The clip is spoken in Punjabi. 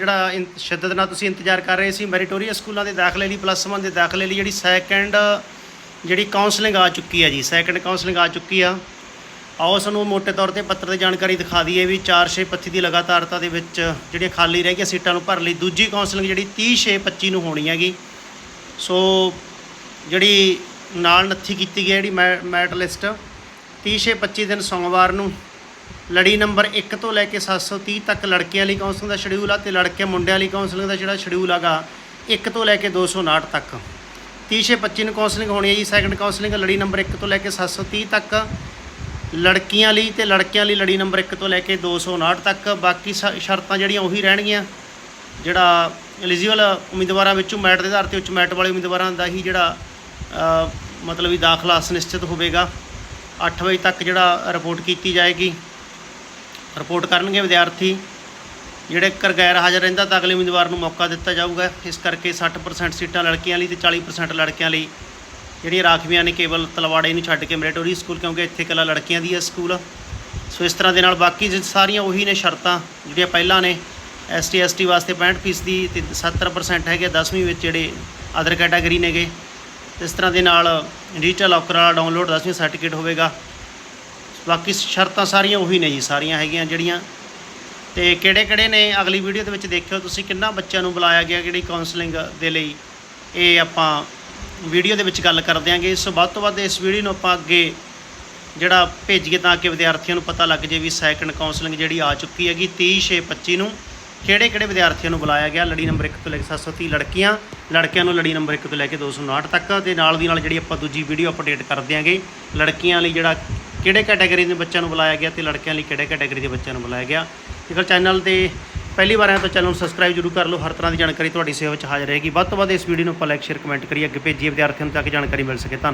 ਜਿਹੜਾ ਇਨ- ਸ਼ਿੱਦਤ ਨਾਲ ਤੁਸੀਂ ਇੰਤਜ਼ਾਰ ਕਰ ਰਹੇ ਸੀ ਮੈਰੀਟੋਰੀਅਸ ਸਕੂਲਾਂ ਦੇ ਦਾਖਲੇ ਲਈ, ਪਲੱਸ 1 ਦੇ ਦਾਖਲੇ ਲਈ, ਜਿਹੜੀ ਸੈਕੰਡ ਜਿਹੜੀ ਕਾਉਂਸਲਿੰਗ ਆ ਚੁੱਕੀ ਹੈ ਜੀ ਸੈਕੰਡ ਕਾਉਂਸਲਿੰਗ ਆ ਚੁੱਕੀ ਆ। ਆਓ ਸਾਨੂੰ ਮੋٹے ਤੌਰ ਤੇ ਪੱਤਰ ਦੀ ਜਾਣਕਾਰੀ ਦਿਖਾ ਦਈਏ ਵੀ 4 6 25 ਦੀ ਲਗਾਤਾਰਤਾ ਦੇ ਵਿੱਚ ਜਿਹੜੀਆਂ ਖਾਲੀ ਰਹਿ ਗਈਆਂ ਸੀਟਾਂ ਨੂੰ ਭਰ ਲਈ। ਦੂਜੀ ਕਾਉਂਸਲਿੰਗ ਜਿਹੜੀ 30 6 25 ਨੂੰ ਹੋਣੀ ਹੈਗੀ। ਸੋ ਜਿਹੜੀ ਨਾਲ ਨੱਥੀ ਕੀਤੀ ਗਈ ਜਿਹੜੀ ਮੈ- ਮੈਟ ਲਿਸਟ 30 ਛੇ 25 ਦਿਨ ਸੋਮਵਾਰ ਨੂੰ ਲੜੀ ਨੰਬਰ 1 ਤੋਂ ਲੈ ਕੇ 730 ਤੱਕ ਲੜਕੀਆਂ ਲਈ ਕਾਉਂਸਲਿੰਗ ਦਾ ਸ਼ਡਿਊਲ ਆ ਤੇ ਲੜਕੇ ਮੁੰਡਿਆਂ ਲਈ ਕਾਉਂਸਲਿੰਗ ਦਾ ਜਿਹੜਾ ਸ਼ਡਿਊਲ ਹੈਗਾ 1 ਤੋਂ ਲੈ ਕੇ 259 ਤੱਕ। 30 ਛੇ 25 ਨੂੰ ਕਾਉਂਸਲਿੰਗ ਹੋਣੀ ਹੈ ਜੀ ਸੈਕੰਡ ਕਾਉਂਸਲਿੰਗ ਲੜੀ ਨੰਬਰ 1 ਤੋਂ ਲੈ ਕੇ 730 ਤੱਕ। ਲੜਕੀਆਂ ਲਈ ਤੇ ਲੜਕਿਆਂ ਲਈ ਲੜੀ ਨੰਬਰ 1 ਤੋਂ ਲੈ ਕੇ 259 ਤੱਕ। ਬਾਕੀ ਸ- ਸ਼ਰਤਾਂ ਜਿਹੜੀਆਂ ਉਹੀ ਰਹਿਣਗੀਆਂ। ਜਿਹੜਾ ਐਲੀਜੀਬਲ ਉਮੀਦਵਾਰਾਂ ਵਿੱਚੋਂ ਮੈਟ ਦੇ ਆਧਾਰ ਤੇ ਉੱਚ ਮੈਟ ਵਾਲੇ ਉਮੀਦਵਾਰਾਂ ਦਾ ਹੀ ਜਿਹੜਾ ਮਤਲਬ ਵੀ ਦਾਖਲਾ ਸੁਨਿਸ਼ਚਿਤ ਹੋਵੇਗਾ। 8 ਵਜੇ ਤੱਕ ਜਿਹੜਾ ਰਿਪੋਰਟ ਕੀਤੀ ਜਾਏਗੀ। ਰਿਪੋਰਟ ਕਰਨਗੇ ਵਿਦਿਆਰਥੀ। ਜਿਹੜੇ ਕਰ ਗੈਰ ਹਾਜ਼ਰ ਰਹਿੰਦਾ ਤਾਂ ਅਗਲੇ ਉਮੀਦਵਾਰ ਨੂੰ ਮੌਕਾ ਦਿੱਤਾ ਜਾਊਗਾ। ਇਸ ਕਰਕੇ 60% ਸੀਟਾਂ ਲੜਕੀਆਂ ਲਈ ਤੇ 40% ਲੜਕਿਆਂ ਲਈ। ਜਿਹੜੀਆਂ ਰਾਖਵੀਆਂ ਨੇ ਕੇਵਲ ਤਲਵਾੜੇ ਨੂੰ ਛੱਡ ਕੇ ਮੈਰੀਟੋਰੀ ਸਕੂਲ, ਕਿਉਂਕਿ ਇੱਥੇ ਇਕੱਲਾ ਲੜਕੀਆਂ ਦੀ ਹੈ ਸਕੂਲ। ਸੋ ਇਸ ਤਰ੍ਹਾਂ ਦੇ ਨਾਲ ਬਾਕੀ ਜਿ- ਸਾਰੀਆਂ ਉਹੀ ਨੇ ਸ਼ਰਤਾਂ, ਜਿਹੜੀਆਂ ਪਹਿਲਾਂ ਨੇ। ਐਸਟੀ ਐਸਟੀ ਵਾਸਤੇ 65% ਦੀ ਤੇ 70% ਹੈਗੇ 10ਵੀਂ ਵਿੱਚ ਜਿਹੜੇ ਅਦਰ ਕੈਟਾਗਰੀ ਨੇਗੇ। ਇਸ ਤਰ੍ਹਾਂ ਦੇ ਨਾਲ ਡਿਜੀਟਲ ਲੋਕਰ ਵਾਲਾ ਡਾਊਨਲੋਡ 10ਵੀਂ ਸਰਟੀਫਿਕੇਟ ਹੋਵੇਗਾ। ਬਾਕੀ ਸ਼ਰਤਾਂ ਸਾਰੀਆਂ ਉਹੀ ਨੇ ਜੀ, ਸਾਰੀਆਂ ਹੈਗੀਆਂ ਜਿਹੜੀਆਂ। ਤੇ ਕਿਹੜੇ ਕਿਹੜੇ ਨੇ? ਅਗਲੀ ਵੀਡੀਓ ਦੇ ਵਿੱਚ ਦੇਖਿਓ ਤੁਸੀਂ ਕਿੰਨਾ ਬੱਚਿਆਂ ਨੂੰ ਬੁਲਾਇਆ ਗਿਆ, ਕਿਹੜੀ ਕਾਉਂਸਲਿੰਗ ਦੇ ਲਈ। ਇਹ ਆਪਾਂ ਵੀਡੀਓ ਦੇ ਵਿੱਚ ਗੱਲ ਕਰਦੇ ਦਿਆਂਗੇ। ਸੋ ਵੱਧ ਤੋਂ ਵੱਧ ਇਸ ਵੀਡੀਓ ਨੂੰ ਆਪਾਂ ਅੱਗੇ ਜਿਹੜਾ ਭੇਜੀਏ ਤਾਂ ਕਿ ਵਿਦਿਆਰਥੀਆਂ ਨੂੰ ਪਤਾ ਲੱਗ ਜੇ ਵੀ ਸੈਕੰਡ ਕਾਉਂਸਲਿੰਗ ਜਿਹੜੀ ਆ ਚੁੱਕੀ ਹੈਗੀ 23 6 25 ਨੂੰ। ਕਿਹੜੇ ਕਿਹੜੇ ਵਿਦਿਆਰਥੀਆਂ ਨੂੰ ਬੁਲਾਇਆ ਗਿਆ? ਲੜੀ ਨੰਬਰ 1 ਤੋਂ ਲੈ ਕੇ 730 ਲੜਕੀਆਂ। ਲੜਕਿਆਂ ਨੂੰ ਲੜੀ ਨੰਬਰ 1 ਤੋਂ ਲੈ ਕੇ 259 ਤੱਕ। ਤੇ ਨਾਲ ਦੀ ਨਾਲ ਜਿਹੜੀ ਆਪਾਂ ਦੂਜੀ ਵੀਡੀਓ ਅਪਡੇਟ ਕਰ ਦਿਆਂਗੇ। ਲੜਕੀਆਂ ਲਈ ਜਿਹੜਾ ਕਿਹੜੇ ਕੈਟਾਗਰੀ ਦੇ ਬੱਚਿਆਂ ਨੂੰ ਬੁਲਾਇਆ ਗਿਆ ਤੇ ਲੜਕਿਆਂ ਲਈ ਕਿਹੜੇ ਕੈਟਾਗਰੀ ਦੇ ਬੱਚਿਆਂ ਨੂੰ ਬੁਲਾਇਆ ਗਿਆ। ਜੇਕਰ ਚੈਨਲ ਤੇ ਪਹਿਲੀ ਵਾਰ ਆਏ ਤਾਂ ਚੈਨਲ ਨੂੰ ਸਬਸਕ੍ਰਾਈਬ ਜ਼ਰੂਰ ਕਰ ਲਓ। ਹਰ ਤਰ੍ਹਾਂ ਦੀ ਜਾਣਕਾਰੀ ਤੁਹਾਡੀ ਸੇਵਾ ਵਿੱਚ ਹਾਜ਼ਰ ਰਹੇਗੀ। ਵੱਧ ਤੋਂ ਵੱਧ ਇਸ ਵੀਡੀਓ ਨੂੰ ਆਪਾਂ ਲਾਈਕ ਸ਼ੇਅਰ ਕਮੈਂਟ ਕਰੀਏ। ਅੱਗੇ ਭੇਜੀਏ ਵਿਦਿਆਰਥੀਆਂ ਨੂੰ ਤਾਂ ਕਿ ਜਾਣਕਾਰੀ ਮਿਲ ਸਕੇ। ਧੰਨਵਾਦ।